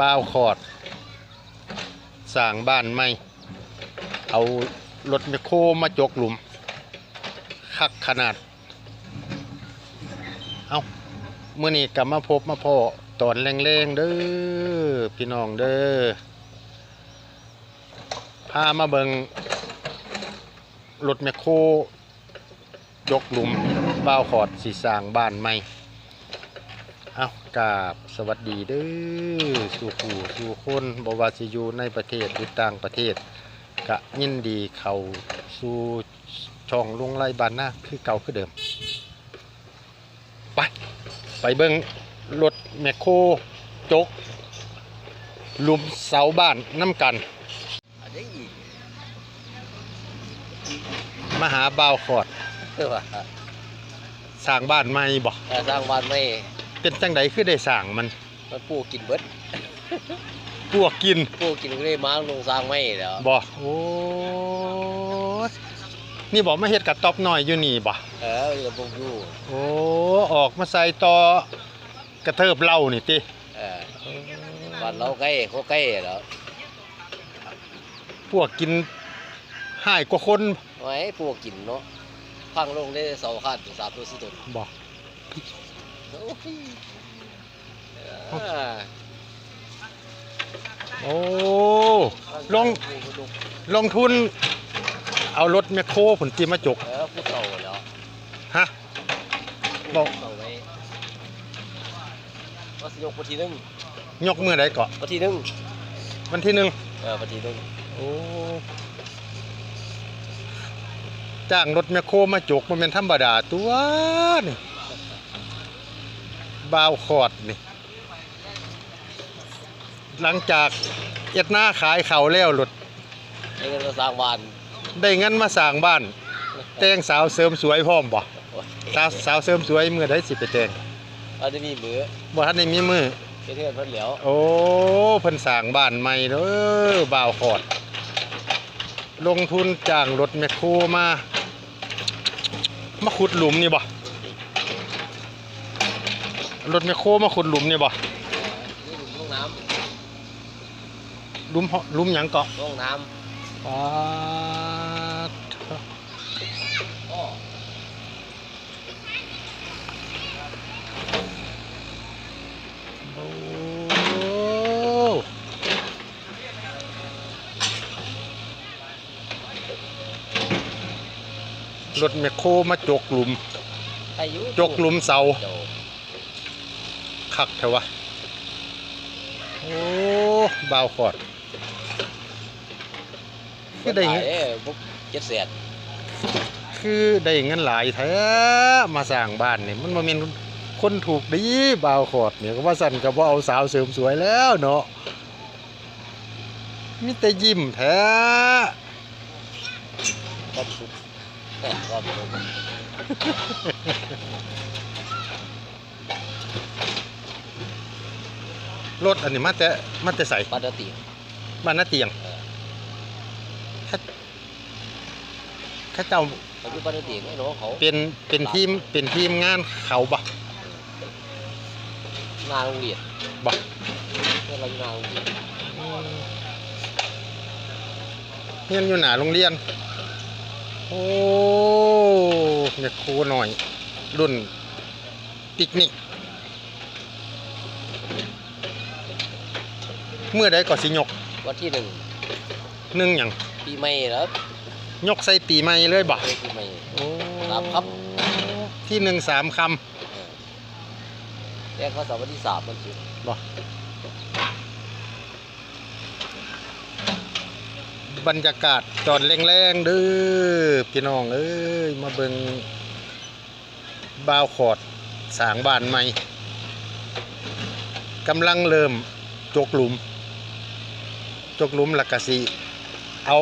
บ้าวคอดสร้างบ้านใหม่ เอารถแมคโครมาจกหลุม คักขนาด เอาเมื่อนี้กลับมาพบมาพ่อตอนแรงๆเด้อพี่น้องเด้อพามาเบิงรถแมคโครยกหลุมบ้าวขอดสีสร้างบ้านใหม่ เอากราบสวัสดีเด้อสู่ผู้สู่คนบว่าสิอยู่ในประเทศหรือต่างประเทศกะยินดีเข้าสู่ช่องลุงไล่บานหน้าคือเก่าคือเดิม ไป ไปเบิ่งรถแมคโครจกหลุมเสาบ้านน้ำกันอันนี้อีกมาหาบ่าวขอดคือว่าสร้างบ้านใหม่บ่แต่สร้างบ้านไม่ เป็นจังไดคือได้สร้างมันมันปลูกกินเบิดพวกกินปลูกกินก็เลยมาลงสร้างไม่แล้วบ่โอ้ยนี่บอกมาเฮ็ดกระต๊อบน้อยอยู่นี่บ่เออจะปลูกอยู่โอ้ออกมาใส่ต่อกระเทิบเหล้านี่ติเออบ้านเราใกล้เขาใกล้แล้วพวกกินหายกว่าคนไว้ปลูกกินเนาะพังลงได้เสาขาดถึงสามตัวสี่ต้นบ่ โอ้ยเออโอ้ ลง ลงทุน เอารถแมคโครผลตีมาจก เออผู้เต่าแล้วฮะบอกเต่าไว้ว่าสิยกปทีหนึงยกมือใดเกาะปทีหนึงวันที่หนึ่งเออปทีหนึงโอ้จ้างรถแมคโครมาจกมันเป็นธรรมดาตัวนี่ บาวคอดนี่ หลังจากเอ็ดหน้าขายเขาวแล้วรถไอ้เงินมาสร้างบ้านได้เงินมาสร้างบ้าน แต่งสาวเสริมสวยพร้อมบ่โอ้ยสาวสาวเสริมสวยมือได้สิไปแต่งอันนี้มีมือบ่ทันได้มีมือเป็นเพื่อนเพิ่นแล้วโอ้เพิ่นสร้างบ้านใหม่เด้อบ่าวขอด ลงทุนจ้างรถแมคโครมา มาขุดหลุมนี่บ่ รถแมคโครมาขุดหลุมนี่บ่นี่หลุมลงน้หลุมเหาะหลุมหยังเกาะำลงน้ปาดำอ้อโอ้รถแมคโครมาจกหลุม อายุจกหลุมเสาเจ้า คักเถอะวะ โอ้บ่าวขอดคือได้เงิเงินนเอ้พวกเจ็ดแสนคือได้เงินหลายแท้มาสร้างบ้านนี่มันมาเป็นคนถูกดีบ่าวขอดเนี่ยก็ว่าสั่นก็บ่เอาสาวเสริมสวยแล้วเนาะมีแต่ยิ้มแท้ความสุขแค่ความสุข รถอันนี้มาแต่มาแต่ใส่ปกติบ้านนาเตียงข้าข้าเจ้าเขาอยู่ปกติไอ้น้องเขาเป็นเป็นทีมเป็นทีมงานเขาบ่งานโรงเรียนบ่เพื่อนเราอยู่งานโรงเรียนเรียนอยู่หน้าโรงเรียน โอ้เนี่ยครูหน่อย รุ่นปิกนิก เมื่อใดก็สิยกวันที่หนึ่งหนึ่งอย่างปีใหม่แล้วยกใส่ปีใหม่เลยบ่ปีใหม่โอ้สามครับที่หนึ่งสามคแรกเขาสอบวันที่สามมันสุดำบ่บรรยากาศตอนแรงๆเด้อพี่น้องเอ้ยมาเบิงบ่าวขอดสร้างบ้านใหม่กำลังเริ่มจกหลุม จกหลุมหลักกะสิเอา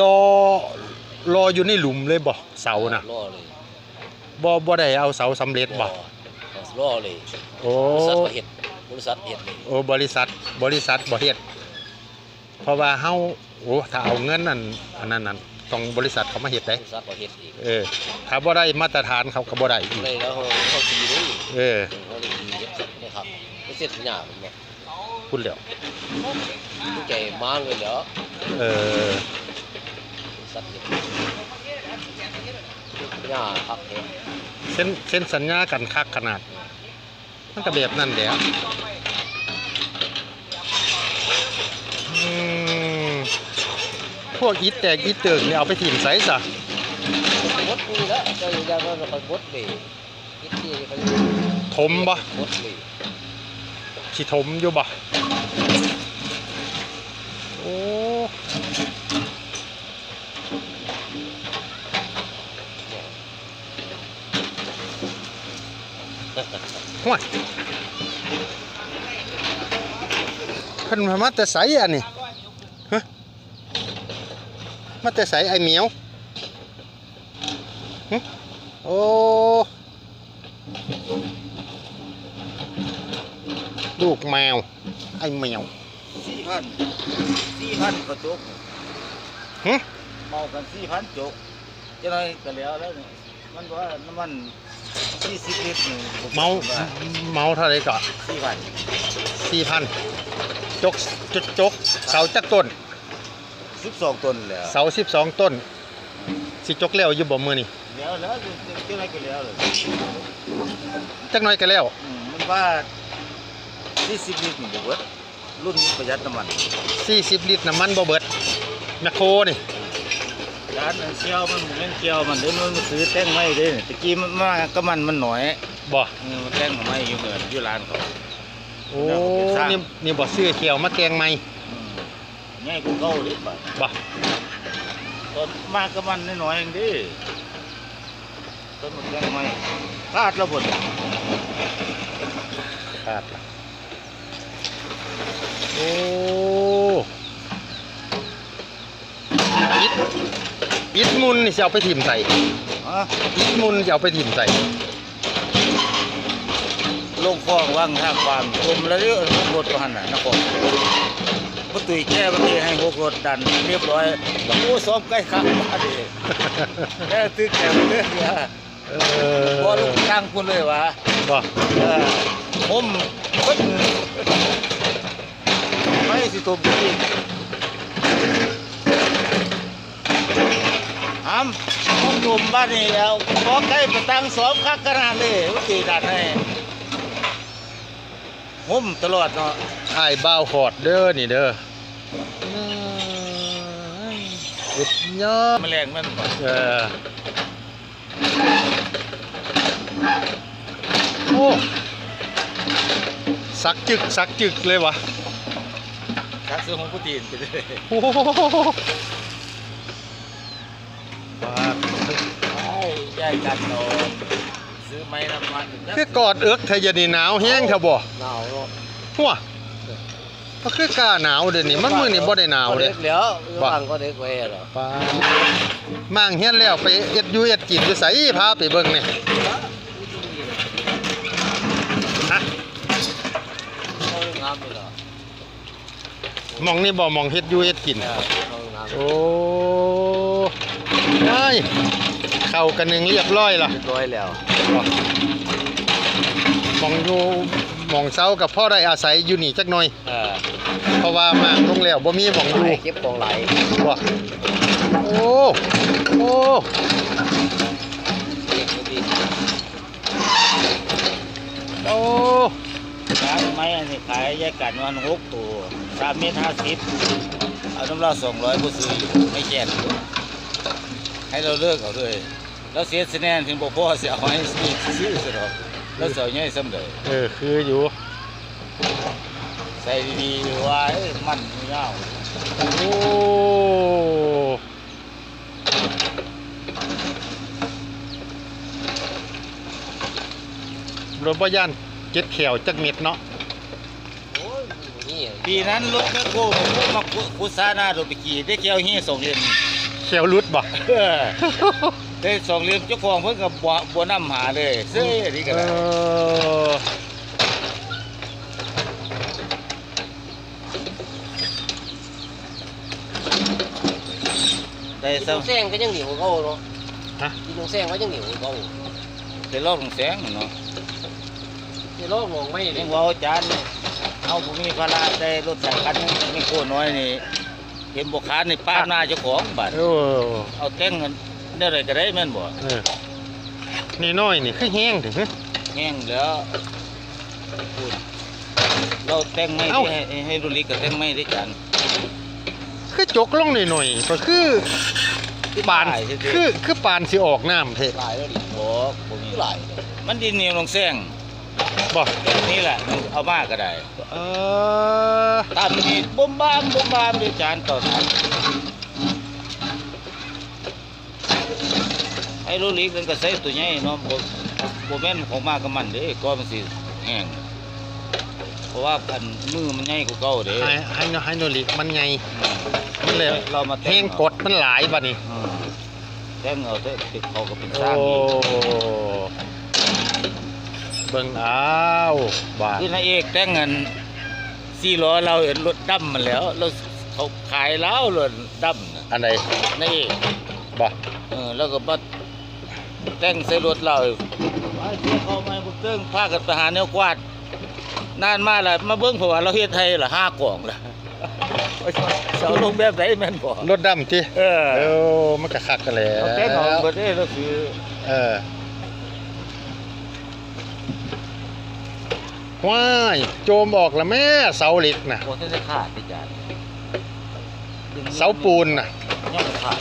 รอรออยู่ในหลุมเลยบ่เสานะล่อเลยบ่บ่ได้เอาเสาสำเร็จบ่ล่อเลยโอ้บริษัทก็เห็ดบริษัทเห็ดเลยโอ้บริษัทบริษัทบ่เฮ็ดเพราะว่าเฮาโอ้ถ้าเอาเงินนั่นอันนั้นนั่นต้องบริษัทเขามาเฮ็ดบได้ริษัทก็เห็ดอีกเออถ้าบ่ได้มาตรฐานเขาก็บ่ได้อีกเลยแล้วเขาเขาตีนี่เออเขาเลยตีเย็บเสร็จนะครับเสร็จหน้ามันบ่ พูดแล้วผู้ใจมางเลยเหรอเออสัตว์หน้าพักเนี่ยเส้นเส้นสัญญากันคักขนาด มันก็แบบนั้นแหละอืมพวกอีแตกอีเติกเนี่ยเอาไปถิ่มไสซะบดนี่ละเจ้าอยู่ยังนั้นเขาบดเลยคิดที่เขาถมบ่บดเลย สิถมอยู่บ่โอ้ห่วยเพิ่นมาแต่ไสอันนี้ฮะมาแต่ไสไอเหมียวหึโอ้ ลู กแมว ไอ้แมวสี่พันสี่พันกระจกหึเมากันสี่พันจกจะน้อยก็แล้วแล้วนี่มันว่าน้ำมันสี่สิบลิตรหนึ่งผมเมาว่าเมาเท่าไรก็สี่พันสี่พันจกจกจก เสาจักต้นสิบสองต้นแล้วเสาสิบสองต้น สิจกแล้วอยู่บ่มือนี่แล้วแล้วจะน้อยก็แล้วเลยจักหน้อยก็แล้ว อืมมันว่า สี่สิบลิตรนี่บ่เบิดรุ่นนี้ประหยัดน้ำมันสี่สิบลิตรน้ำมันบ่เบิดแมคโครนี่ร้านอันเชียวมันเล่นเชียวมันเดี๋ยวมันซื้อแต้งไม้เด้ตะกี้มันมาก็มันมันหน่อยบ่เออมันแต้งไม้อยู่เหมือนอยู่ร้านเขาโอ้แล้วก็เป็นสร้างนี่นี่บ่ซื้อเขียวมาแกงไหมอืมง่ายกว่าเก่าเลยบ่บ่ต้นมากก็มันน้อยๆเองดิต้นมันยังไม่คาดระบดขาดละ โอ้อิดอิดมุนนี่สิเอาไปถิ่มใส่ฮะอิดมุนสิเอาไปถิ่มใส่ลงคลองว่างทางความกลมแล้วเรื่องพวกรถก็หันน่ะนะผมก็ตุยแก้ประเทศให้พวกรถดันเรียบร้อยโอ้ซ้อมใกล้ข้างบ้านดิแก้ตึกแก้เรื่องเนี่ยเออพอลูกตั้งคุณเลยวะบ่เออผมปึ๊ดไม่ สิตัวบีอ้ำห้องรวมบ้านนี่แล้วขอใกล้ประตังสอบคักขนาดเลยว่าตีดันให้ผมตลอดเนาะไอ้ายบ้าวขอดเด้อนี่เด้ออุดยอมแมลงมันเออโอ้สักจึกสักจึกเลยวะ ชักซื้อของกูตีนไปเลยโอ้โหบ้าไอ้ยายกันเนาะซื้อไม้น้ำมันคือกอดเอิกทะยานีหนาวแห้งเถอะบ่หนาวเนาะหัวก็คือกล้าหนาวเดี๋ยวนี้มันมือนี่บ่ได้หนาวเลยด็กแล้วว่างก็เด็กไว้เหรอป้ามั่งเฮียนแล้วไปเอ็ดอยูเอ็ดกินอยู่ไสพาไปเบิ่งนี่ฮะ เขางามเลยเหรอ ห มองนี่บ่หมองเฮ็ดอยูเอ็ดกินเออเขางามโอ้ยเข้ากันหนึ่งเรียบร้อยล่ะเรียบร้อยแล้วหมองอยู่หมองเซากับพ่อได้อาศัยอยู่นี่จักหน่อยเออเพราะว่ามากลงแล้วบ่มีหมองอยู่ไหลเก็บของไหลบ่โอ้โอ้เก็บดีโอ้ ขายไม้อันนี้ขายแยกกันวันหกตัวสามเมตรห้าสิบเอาน้ำเราสองร้อยกูซื้ออยู่ไม่แจกให้เราเลิกเอาด้วยแล้วเสียคะแนนถึงบอกพ่อเสียเอาให้ซื้อซื้อสิหรอกแล้วเสียง่ายสำเร็จเออคืออยู่ ใส่ดีๆไว้มันไม่ยาวโอ้รถบ่ย่าน เจ็ดแขวจักเม็ดเนาะโอ้ยนี่ปีนั้นรถแมคโครผมมาคุซาหน้ารถไปขี่ได้เกี่ยวเฮียสองเลนแขวรุดบ่เออได้สองเลนเจ้าของเพิ่นกับบัวบัวนำหาเลยเซ่ดีกันเอนะอได้กินซ้น้ำแซงก็ยังเหนียวเขาเนาะฮะกินน้ำแซงก็ยังเหนียวเขาำได้รอบของแสงเนาะ เดี๋ยวลอกมองไม่ยัเนี่ยงเว่าจานเอาผมมีภาระได้รถสายคันไม่โคน้อยนี่เห็นบกค้าในป้าหน้าเจ้าของบัตรโอ้เอาแต่งกันได้อะไรก็ได้แม่นบ่เออนี่น้อยนี่คือแห้งถึงฮะ แห้งแล้วพูดเราแต่งไม่เอ้าให้ให้ให้รุลิกกับแต่งไม่ด้วยกันคือจกลงหน่อยๆก็คือปานหลายซื่คือคือปานสิออกน้ำเทหลายแล้วดิโอ้ผมมีหลายมันดินเหนียวลงแซง บ่แบบนี้แหละมันเอามากก็ได้เออตามนี้บุ้มบ้ามบุ้มบ้ามด้วยจานต่อจานไอ้รุลิกมันก็ใส่ตัวใหญ่เนาะบ่บ่แม่นของมากกับมันเด้ก็มันสิแห้งเพราะว่าอันมือมันใหญ่กว่าเก่าเด้ให้ให้โนให้โนลิมันไงมันเลยเรามาแต่แห้งกดมันหลายบัดนี้อืมแต่งเอาเถอะติดเขาก็เป็นสโอ้ร้างอีกเบิ่งอ้าวบาดคือนายเอกแต่งเงินสี่ล้อเราเห็นรถดำมันแล้วเราเขาขายแล้วรถดำน่ะอันใดนายเอกบ่เออแล้วก็มาแต่งใส่รถเราไอ้ที่เขามาบุกเติ้งพากันไปหาแนวกวาดนานมาแล้วมาเบิ้งเพราะว่าเราเฮ็ดไทยละห้ากล่องละเสาลงแบบไหนแม่นบ่รถดำติเออเออมันก็คักกันแหล้เอาแต่งเอาวบ่ได้ก็คือเออ ว้ายโจมออกแล้วแม่เสาเหล็กน่ะบ่ทันได้ขาดที่จานเสาปูนน่ะยังบ่ขาด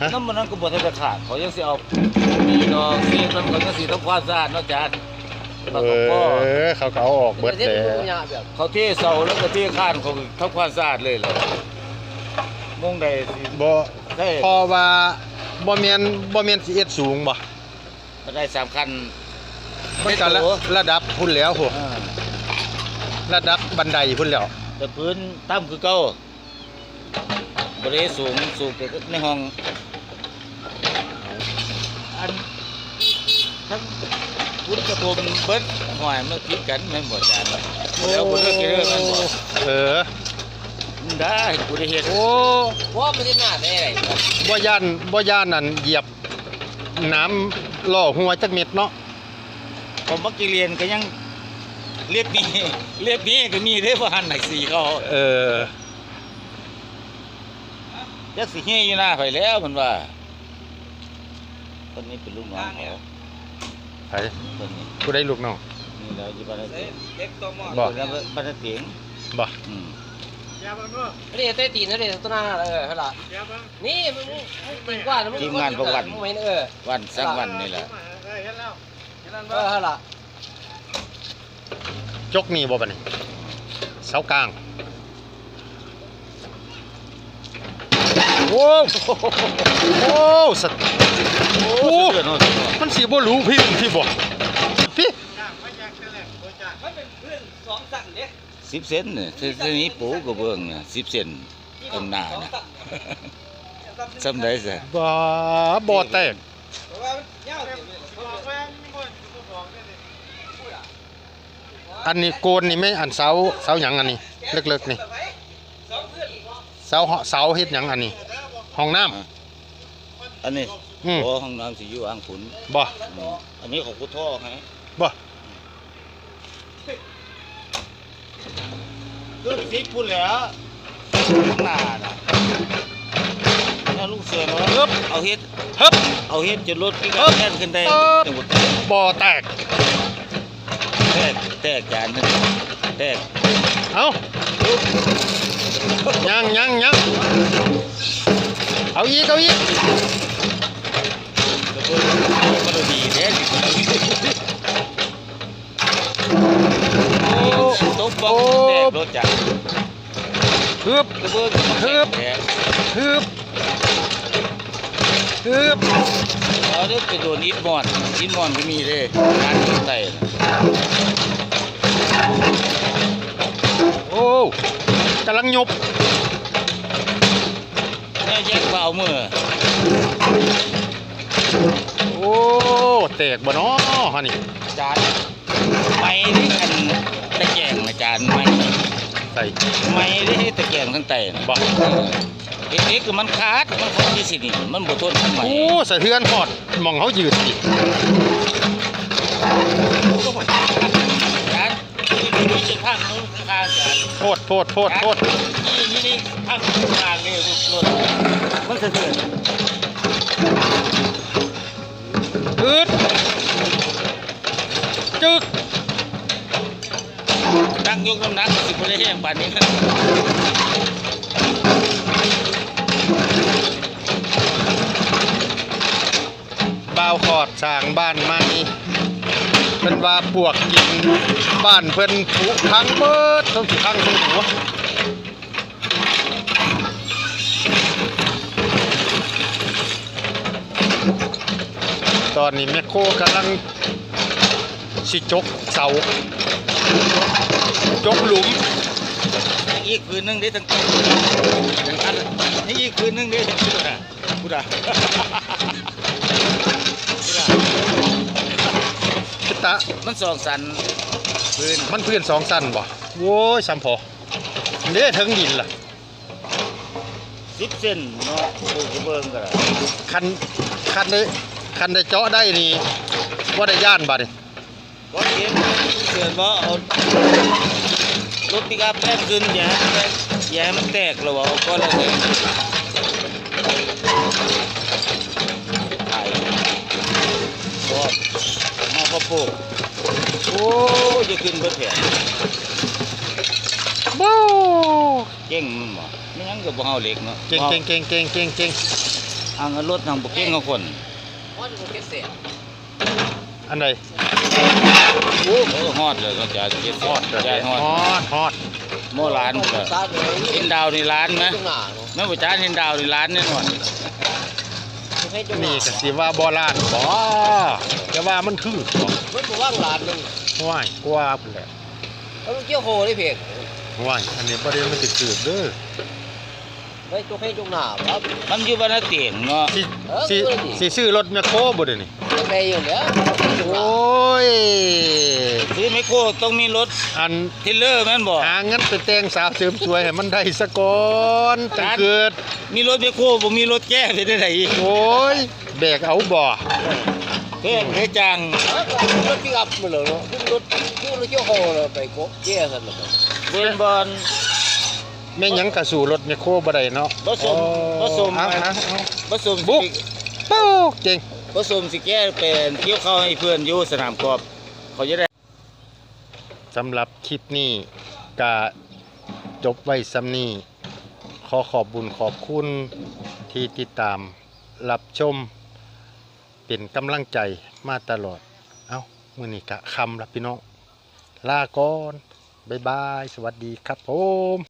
ฮะน้ำมันนั้นก็บ่ทันได้ขาดเขายังสิเอามีดอกซีมันก็ยังสิทำความสะอาดเนาะจานเอแล้วก็อเขาก็เอาออกเบิดเด็แล้ดวยาแบบเขาเทเสาแล้วก็เทข้านเขาก็ทำความสะอาดเลยแหละมงใดสิบ่ได้พอว่าบ่แม่นบ่แม่นสิเอ็ดสูงบ่ก็ได้สามคัน มันก็ระระดับพุ่นแล้วโหอ่าระดับบันไดพุ่นแล้วแต่พื้นต่ำคือเก่าบริสูงสูงแต่ในห้องอันทั้งพุทธภูมิเบิดหอยมันคิดกันแม่นบ่จานแล้วบ่เลิกกี่เรื่องแม่นบ่เออได้กูได้เฮ็ดโอ้ว่ามันจะหน้าได้ไงบ่ย่านบ่ย่านนั่นเหยียบน้ำล่อหัวจักเม็ดเนาะ ผมมักจะเรียนก็ยังเรียบนี้เรียบนี้ก็มีเด้บ่หันไหนสีเขาเออยักสิเฮอยู่หน้าไปแล้วมันว่าคนนี้เป็นลูกน้องเขาไผคนนี้ผู้ใดลูกน้องนี่แล้วอยู่บ้านนาเตียงเด็กตัวหมอบ่อยู่แล้วบ้านนาเตียงบ่อืมนี่เต้ตีนนี่ตัวหน้าเออเท่าไหร่นี่มึงมึงกว่ามึงไม่เออวันสักวันนี่แหละ เออเท่าไหร่จกนี่บ่บัดนี้เสากลางโอ้โอ้สัตว์โอ้โอ้เดือดเนาะมันสิบ่รู้พี่พี่บ่พี่มันเป็นเพื่อนสองสั่งเด็กสิบเซนเนี่ยทีนี้ปูกระเบื้องเนี่ยสิบเซนต้นหน้านะซ้ำได้สิบ่บ่แตกเพราะว่าเงา อันนี้โกนนี่ไม่อันเสาเสาหยังอันนี้เล็กๆนี่สองเพื่อนเสาเสาเฮ็ดหยังอันนี้ ห้องน้ำ อันนี้อืม โอ้ห้องน้ำสิอยู่อ่างขุนบ่อืมอันนี้ของกูท่อให้บ่คือสิพูดแล้วข้างหน้าน่ะถ้าลูกเสือเนาะเอิบเอาเฮ็ด ฮึบ เอาเฮ็ดจนรถพี่เอิก็บแน่นขึ้นได้เอิบจังหวัดบ่แตก แตกแตกจานนึงแตกเอายังยังยังเอาอีกเอาอีกกระเบื้องมันดูดีแท้โอ้ตบบอกแตกรถจักรฮึบฮึบฮึบฮึบเอาเด้อไปโดนอิฐมอนอิฐมอนก็มีเด้การยิงไต่ โอ้กำลังยบแม่แยกเบามือโอ้แตกบ่เนาะฮะนี่จานไม่ได้อันตะแกรงนะจานไม่ใส่ไม่ได้ตะแกรงทั้งไต่น่ะบ่เออเด็กๆคือมันขาดมันขาดที่สินี่มันบ่ทนทำไมโอ้สะเทือนฮอดหมองเขายืนอีก จานษโทษโทษโทษนี่นี่นี่ทางทางนี่รถมันสะเทือนอืดจึกนั่งยกน้ำหนักสิบเลยแห้งปานนี้บ่าวขอดสางบ้านใหม่ เป็นว่าปวกกินบ้านเพิ่นผุพังเบิดต้องสิพังถึงหัวตอนนี้แมคโครกำลังสิจกเสาจกหลุมอีกคืนนึงได้ทั้งตัวนี่อีกคืนนึงได้ทั้งตัวนะกูด่า ตะ มันสองสันคืนมันเพื่อนสองสั้นบ่โว้ยซ้ำพอเด้ถึงดินล่ะสิบเซนเนาะปูกระเบื้องก็ได้คันคันได้คันได้เจาะได้นี่ว่าได้ย่านบัดนี่ก็เห็นเสือนว่าเอารถปิกอัพแป๊บขึ้นอย่าให้มันอย่าให้มันแตกหรอวะเอาก็แล้วเลยไอ้พวกมาข้าว โพดโอ้ยจะขึ้นเพื่อแผนบูเก่งมันบ่ไม่งั้นก็บ่เฮาเหล็กเนาะเก่งเก่งเก่งเก่งเก่งเก่งทางรถทางบ่เก่งกับคนว่าจะเป็นเสียอันใดโอ้ฮอดเลยก็จะเจ็ดฮอดเด้อใจฮอดฮอดฮอดโมล้านก็ซาดเลยเห็นดาวในร้านไหมจุงหนาเนาะแม่บ่จานเห็นดาวในร้านแน่นอนให้จุงห นานี่ก็สิว่าบ่ลาดบ่จะว่ามันคือบ่มันบอกว่างหลานนึงว้ายกว่าพุ่นแหละแล้วมันเกี่ยวโหได้เพียงว้ายอันนี้บ่ได้มันสิเกิดเด้อไม่จุกให้จุงหนาครับมันอยู่บ้านนาเตียงเนาะสิเออสิคืออะไรดิสิซื้อรถแมคโครบ่เด้อนี่ยัง ไงอยู่เนี่ยจุงหโอนา้ยซื้อไมโครต้องมีรถอันเทรลเลอร์แม่นบ่หาเงินไปแต่งสาวเสริมสวยให้มันได้ซะก่อนจังเกิด มีรถไมโครบ่มีรถแก้ไปได้ไดอีกโอ้ยแบกเอาบ่เพิ่นเฮ็ดจังรถปิกอัพมาเลยเนาะขึ้นรถขึ้นรถเกี่ยวโหเลยไปโกเกี่ยกันเลยเบิ่นบอลแม่นหยังกระสู่รถแมคโครบ่ได้เนาะบ่สมบ่สมเอาเอาเอาผสมบุ๊กเป้าเก่ง ผสมสิแก้เป็นเกี่ยวเข้าให้เพื่อนอยู่สนามกอล์ฟเขาจะได้สำหรับคลิปนี้กะจบไว้ซ้ำนี้ ขอขอบบุญขอบคุณที่ติดตามรับชม เป็นกำลังใจมาตลอด เอามื้อนี้กะคำละพี่น้อง ลาก่อน บ๊ายบาย สวัสดีครับผม